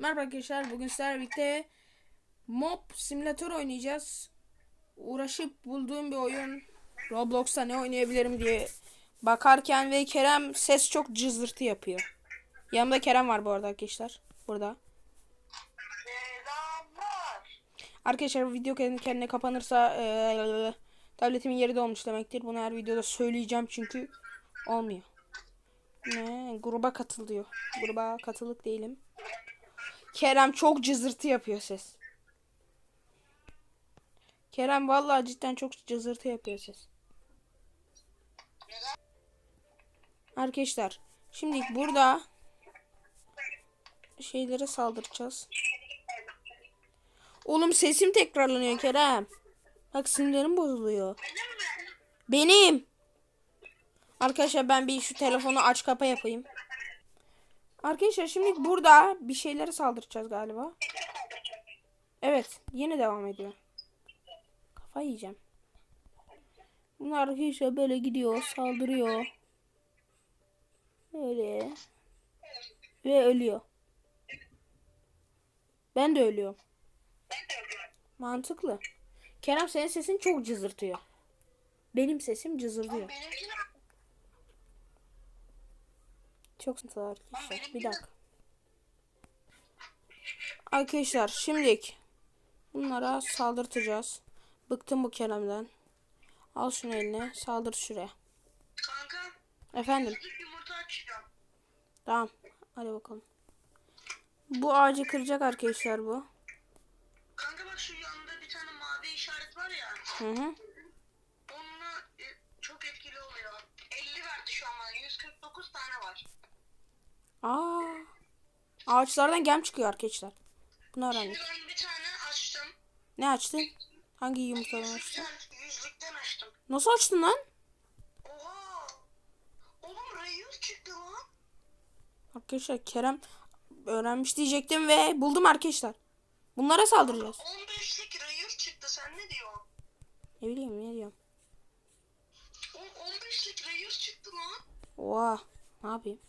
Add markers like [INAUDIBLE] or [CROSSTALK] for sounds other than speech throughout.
Merhaba arkadaşlar. Bugün sizlerle birlikte Mob Simülatör oynayacağız. Uğraşıp bulduğum bir oyun. Roblox'ta ne oynayabilirim diye bakarken ve Kerem ses çok cızırtı yapıyor. Yanımda Kerem var bu arada arkadaşlar. Burada. Selamlar. Arkadaşlar video kendi kendine kapanırsa eee, tabletimin yeri dolmuş demektir. Bunu her videoda söyleyeceğim çünkü olmuyor. Ne? Gruba katıl diyor. Gruba katılık değilim. Kerem çok cızırtı yapıyor ses. Kerem vallahi cidden çok cızırtı yapıyor ses. Arkadaşlar şimdi burada şeylere saldıracağız. Oğlum sesim tekrarlanıyor Kerem. Bak sinirlerim bozuluyor. Benim. Arkadaşlar ben bir şu telefonu aç kapa yapayım. Arkadaşlar şimdi burada bir şeylere saldıracağız galiba. Evet yine devam ediyor. Kafa yiyeceğim. Bunlar arkadaşlar böyle gidiyor saldırıyor. Böyle. Ve ölüyor. Ben de ölüyorum. Mantıklı. Kerem senin sesin çok cızırtıyor. Benim sesim cızırtıyor. Benimki ne? Çok sıkıntılı arkadaşlar. Bir dakika. Arkadaşlar şimdilik bunlara saldırtacağız. Bıktım bu Kerem'den. Al şunu eline. Saldır şuraya. Kanka. Efendim. Tamam. Hadi bakalım. Bu ağacı kıracak arkadaşlar bu. Kanka bak şu yanında bir tane mavi işaret var ya. Hı hı. Aa. Ağaçlardan gem çıkıyor arkadaşlar. Bunu Şimdi öğrendik. ben bir tane açtım. Ne açtın? Hangi yumurtadan açtın? Yüzlükten, açtım. Nasıl açtın lan? Oha. Oğlum Rayus çıktı lan. Arkadaşlar Kerem öğrenmiş diyecektim ve buldum arkadaşlar. Bunlara saldıracağız. 15'lik Rayus çıktı. Sen ne diyorsun? Ne bileyim ne diyorum. O 15'lik Rayus çıktı lan. Oha. Ne yapayım?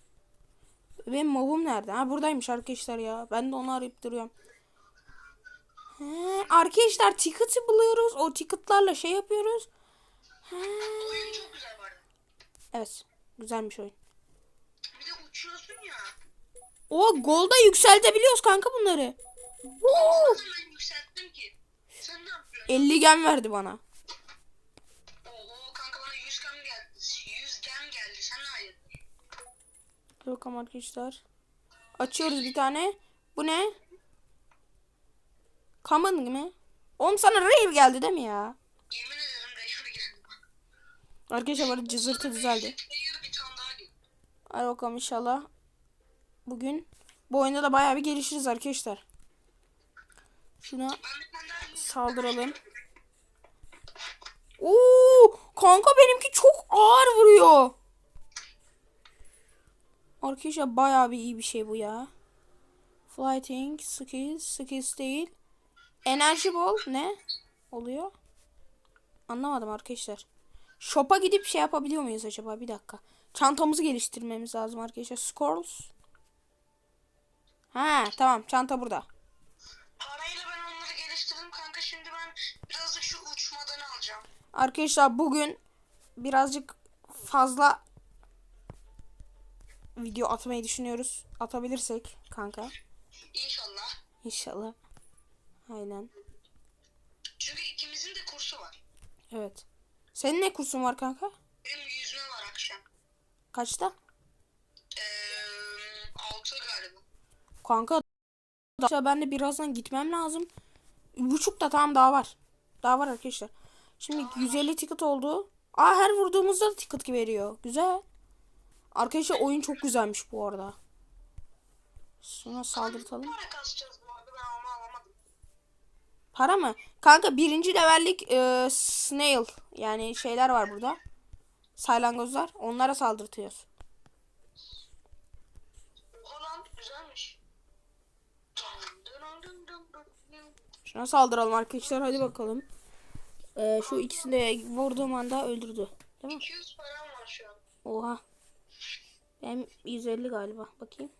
Benim mobum nerede? Ha buradaymış arkadaşlar ya. Ben de onu arayıp duruyorum. He, arkadaşlar ticket'ı buluyoruz. O ticket'larla şey yapıyoruz. He. Oyun çok güzel var. Evet. Güzelmiş oyun. Bir de uçuyorsun ya. O golda yükseltebiliyoruz kanka bunları. Woo! Ben yükselttim ki. Sen ne yapıyorsun? 50 gem verdi bana. Bakalım arkadaşlar. Açıyoruz bir tane. Bu ne? Common mi? Oğlum sana rare geldi değil mi ya? Yemin ederim geldi. Arkadaşlar cızırtı düzeldi. Hadi bakalım inşallah. Bugün bu oyunda da bayağı bir gelişiriz arkadaşlar. Şuna saldıralım. Oo, kanka benimki çok ağır vuruyor. Arkadaşlar bayağı bir iyi bir şey bu ya. Fighting skills, skills değil. Enerji bol ne oluyor? Anlamadım arkadaşlar. Shop'a gidip şey yapabiliyor muyuz acaba? Bir dakika. Çantamızı geliştirmemiz lazım arkadaşlar. Scrolls. Ha tamam çanta burada. Parayla ben onları geliştirdim kanka. Şimdi ben birazcık şu uçmadan alacağım. Arkadaşlar bugün birazcık fazla video atmayı düşünüyoruz. Atabilirsek kanka. İnşallah. İnşallah. Aynen. Çünkü ikimizin de kursu var. Evet. Senin ne kursun var kanka? Benim yüzme var akşam. Kaçta? Eee 6 galiba. Kanka Arkadaşlar ben de birazdan gitmem lazım. Buçukta tamam daha var. Daha var arkadaşlar. Şimdi 150 ticket oldu. Aa her vurduğumuzda da ticket veriyor. Güzel. Arkadaşlar oyun çok güzelmiş bu arada. Şuna saldırtalım. Para mı? Kanka birinci levellik e, snail yani şeyler var burada. Saylangozlar. Onlara saldırtıyoruz. Şuna saldıralım arkadaşlar. Hadi bakalım. E, şu ikisini de vurduğum anda öldürdü. Değil mi? 200 param var şu an. Oha. Benim 150 galiba. Bakayım.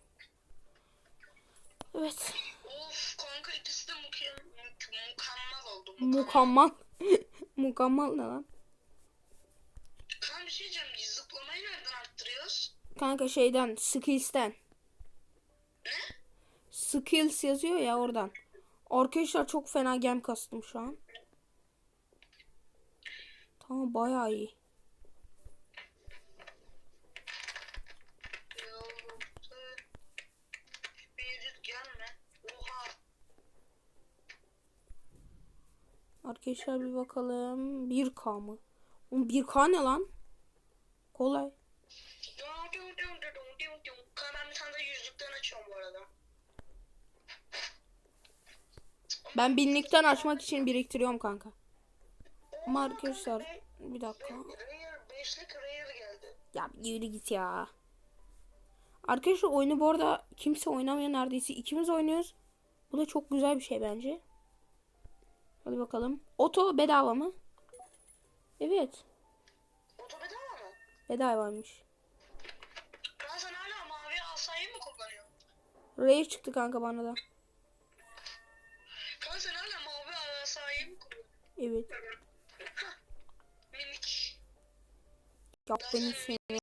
Evet. Of kanka ikisi de mükemmel, mükemmel oldu. Mukammal. [LAUGHS] Mukammal ne lan? Kanka bir şey diyeceğim. Zıplamayı nereden arttırıyoruz? Kanka şeyden skills'ten. Ne? Skills yazıyor ya oradan. Arkadaşlar çok fena gem kastım şu an. Tamam bayağı iyi. Yolda bir gelme. Oha. Arkadaşlar bir bakalım. 1K mı? Oğlum 1K ne lan? Kolay. Ben. Ben binlikten açmak için biriktiriyorum kanka. Ama arkadaşlar bir dakika. Ya yürü git ya. Arkadaşlar oyunu bu arada kimse oynamıyor neredeyse. ikimiz oynuyoruz. Bu da çok güzel bir şey bence. Hadi bakalım. Oto bedava mı? Evet. Otobeda mı? Bedavaymış. Ben sen hala mavi asayı mı kullanıyorsun? Rare çıktı kanka bana da. Kanka sen hala mavi asayı mı kullanıyorsun? Evet. Minik. Yap beni seni.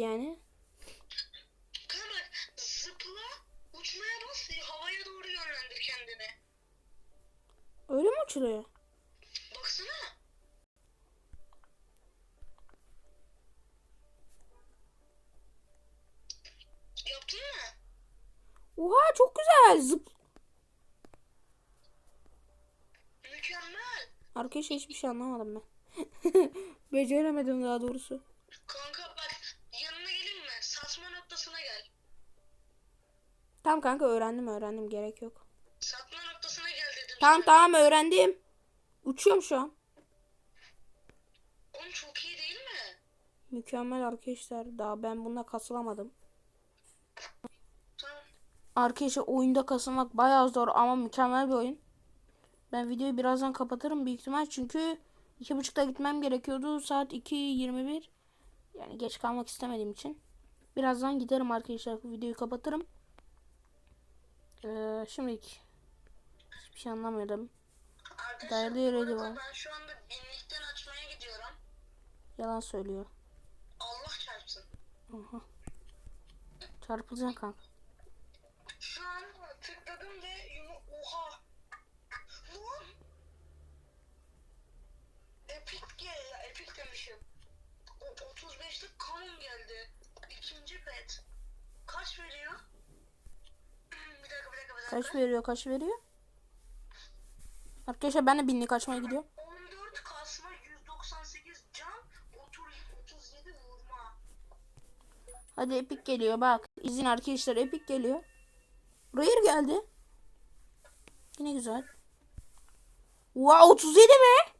Nasıl yani? Kanka zıpla uçmaya bas havaya doğru yönlendir kendini. Öyle mi uçuluyor? Baksana. Yaptın mı? Oha çok güzel. Zıp. Mükemmel. Arkadaşlar hiçbir şey anlamadım ben. [LAUGHS] Beceremedim daha doğrusu. Kanka bak yanına gelin mi? Satma noktasına gel. Tamam kanka öğrendim öğrendim gerek yok. Satma noktasına gel dedim. Tamam tamam öğrendim. Uçuyorum şu an. Oğlum çok iyi değil mi? Mükemmel arkadaşlar. Daha ben bunda kasılamadım. Tamam. Arkadaşlar oyunda kasılmak bayağı zor ama mükemmel bir oyun. Ben videoyu birazdan kapatırım büyük ihtimal çünkü iki buçukta gitmem gerekiyordu. Saat 2.21. Yani geç kalmak istemediğim için. Birazdan giderim arkadaşlar. Videoyu kapatırım. Ee, şimdilik hiçbir şey anlamıyordum. Arkadaşlar Dayalı arada bana. ben şu anda binlikten açmaya gidiyorum. Yalan söylüyor. Allah çarpsın. Aha. Çarpılacaksın kanka. Şu an tıkladım ve yumu... Oha! Lan! Epic gel, epic demişim. O 35'lik kanon geldi. İkinci pet. Kaç veriyor? bir dakika, bir dakika, bir dakika. Kaç veriyor kaç veriyor? Arkadaşlar ben de binlik açmaya gidiyorum. 14 kasma, 198 can, 30, 37 vurma. Hadi Epic geliyor bak. İzin arkadaşlar Epic geliyor. Rare geldi. Yine güzel. Wow 37 mi?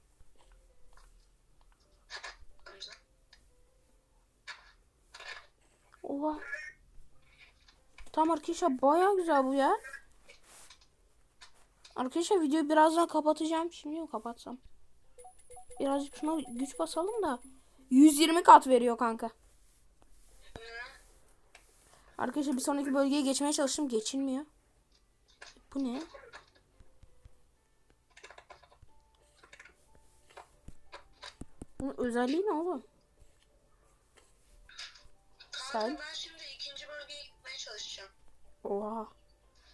Oha. Tamam arkadaşlar baya güzel bu ya. Arkadaşlar videoyu birazdan kapatacağım. Şimdi mi kapatsam? Birazcık şuna güç basalım da. 120 kat veriyor kanka. Arkadaşlar bir sonraki bölgeye geçmeye çalıştım. Geçilmiyor. Bu ne? Bunun özelliği ne oğlum? Sen? ben şimdi ikinci bölgeye gitmeye çalışacağım. Oha.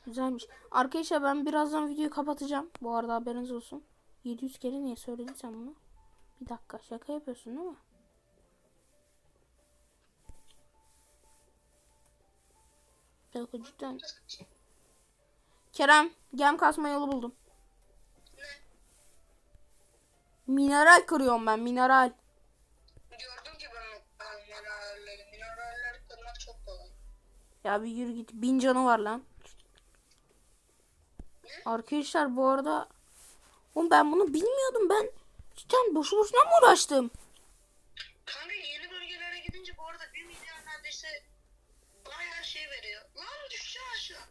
Güzelmiş. Arkadaşlar ben birazdan videoyu kapatacağım. Bu arada haberiniz olsun. 700 kere niye söyledin sen bunu? Bir dakika şaka yapıyorsun değil mi? Bir dakika cidden. Kerem gem kasma yolu buldum. Ne? Mineral kırıyorum ben mineral. Gördüm ki ben mineralleri. Mineralleri kırmak çok kolay. Ya bir yürü git. Bin canı var lan. Arkadaşlar bu arada Oğlum ben bunu bilmiyordum ben. Cidden boşu boşuna mı uğraştım? Kanka yeni bölgelere gidince bu arada 1 milyon neredeyse bayağı şey veriyor. Lan düşeceğim aşağı.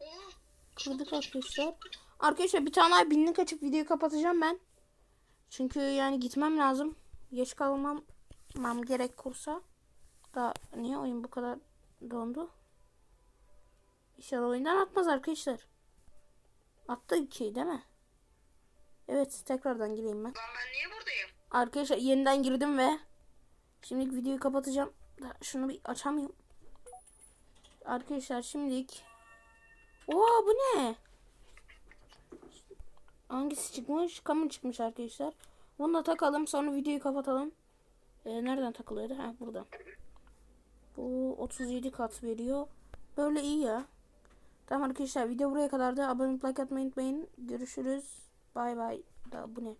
Oha. Kırdık arkadaşlar. Arkadaşlar bir tane daha binlik açıp videoyu kapatacağım ben. Çünkü yani gitmem lazım. Geç kalmam mam gerek kursa. Da niye oyun bu kadar dondu? İnşallah oyundan atmaz arkadaşlar. Attı ki değil mi? Evet tekrardan gireyim ben. Lan ben niye buradayım? Arkadaşlar yeniden girdim ve şimdi videoyu kapatacağım. Şunu bir açamıyorum. Arkadaşlar şimdilik Oo bu ne? Hangisi çıkmış? Kamu çıkmış arkadaşlar. Bunu da takalım sonra videoyu kapatalım. Ee, nereden takılıyordu? Ha burada. Bu 37 kat veriyor. Böyle iyi ya. Tamam arkadaşlar video buraya kadar da abone like atmayı unutmayın. Görüşürüz. Bay bay. Da bu ne?